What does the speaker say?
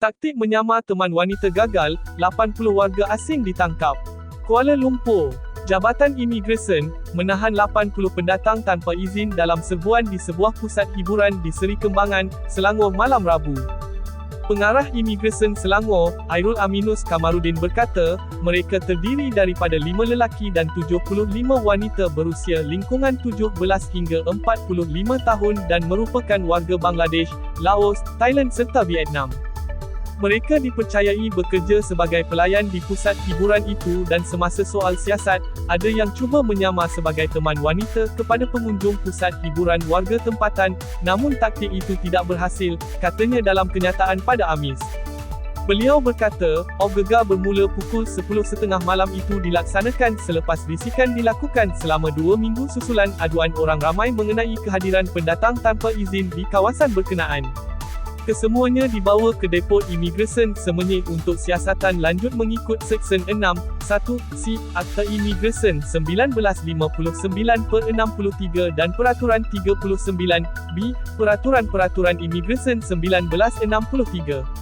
Taktik menyamar teman wanita gagal, 80 warga asing ditangkap. Kuala Lumpur, Jabatan Imigresen, menahan 80 pendatang tanpa izin dalam serbuan di sebuah pusat hiburan di Seri Kembangan, Selangor malam Rabu. Pengarah Imigresen Selangor, Airul Aminus Kamarudin berkata, mereka terdiri daripada 5 lelaki dan 75 wanita berusia lingkungan 17 hingga 45 tahun dan merupakan warga Bangladesh, Laos, Thailand serta Vietnam. Mereka dipercayai bekerja sebagai pelayan di pusat hiburan itu dan semasa soal siasat, ada yang cuba menyamar sebagai teman wanita kepada pengunjung pusat hiburan warga tempatan, namun taktik itu tidak berhasil, katanya dalam kenyataan pada Amis. Beliau berkata, Obgega bermula pukul 10.30 malam itu dilaksanakan selepas risikan dilakukan selama dua minggu susulan aduan orang ramai mengenai kehadiran pendatang tanpa izin di kawasan berkenaan. Kesemuanya dibawa ke Depot Imigresen Semenyih untuk siasatan lanjut mengikut Seksyen 6, 1, C, Akta Imigresen 1959 per 63 dan Peraturan 39, B, Peraturan-Peraturan Imigresen 1963.